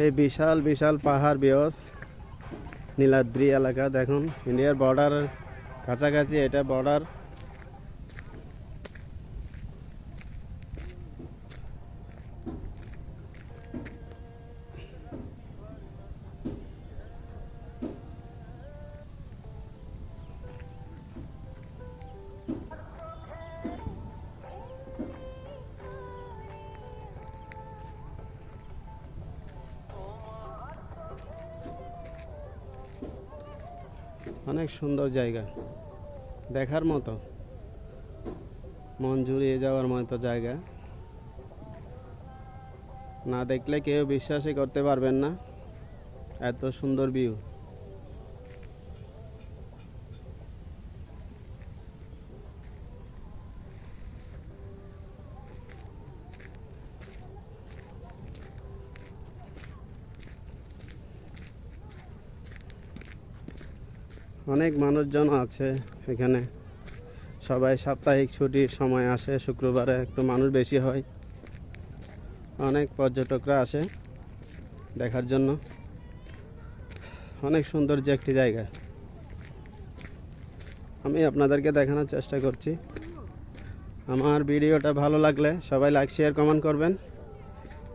এই বিশাল বিশাল পাহাড় বিয়স। নীলাদ্রি এলাকা দেখুন। ইন্ডিয়ার বর্ডার কাছাকাছি এটা বর্ডার অনেক সুন্দর জায়গা। দেখার মতো। মন জুড়িয়ে যাওয়ার মতো জায়গা। না দেখলে কেউ বিশ্বাসই করতে পারবেন না। এত সুন্দর ভিউ অনেক মানুষজন আছে এখানে। সবাই সাপ্তাহিক ছুটির সময় আসে, শুক্রবারে একটু মানুষ বেশি হয়। অনেক পর্যটকরা আসে দেখার জন্য। অনেক সুন্দর যে একটি জায়গা। আমি আপনাদেরকে দেখানোর চেষ্টা করছি। আমার ভিডিওটা ভালো লাগলে সবাই লাইক, শেয়ার, কমেন্ট করবেন,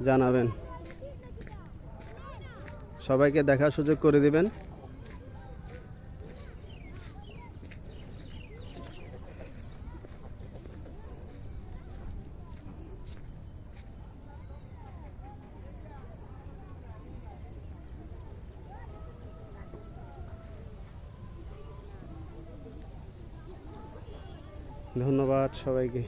জানাবেন। সবাইকে দেখার সুযোগ করে দিবেন। ধন্যবাদ সবাইকে।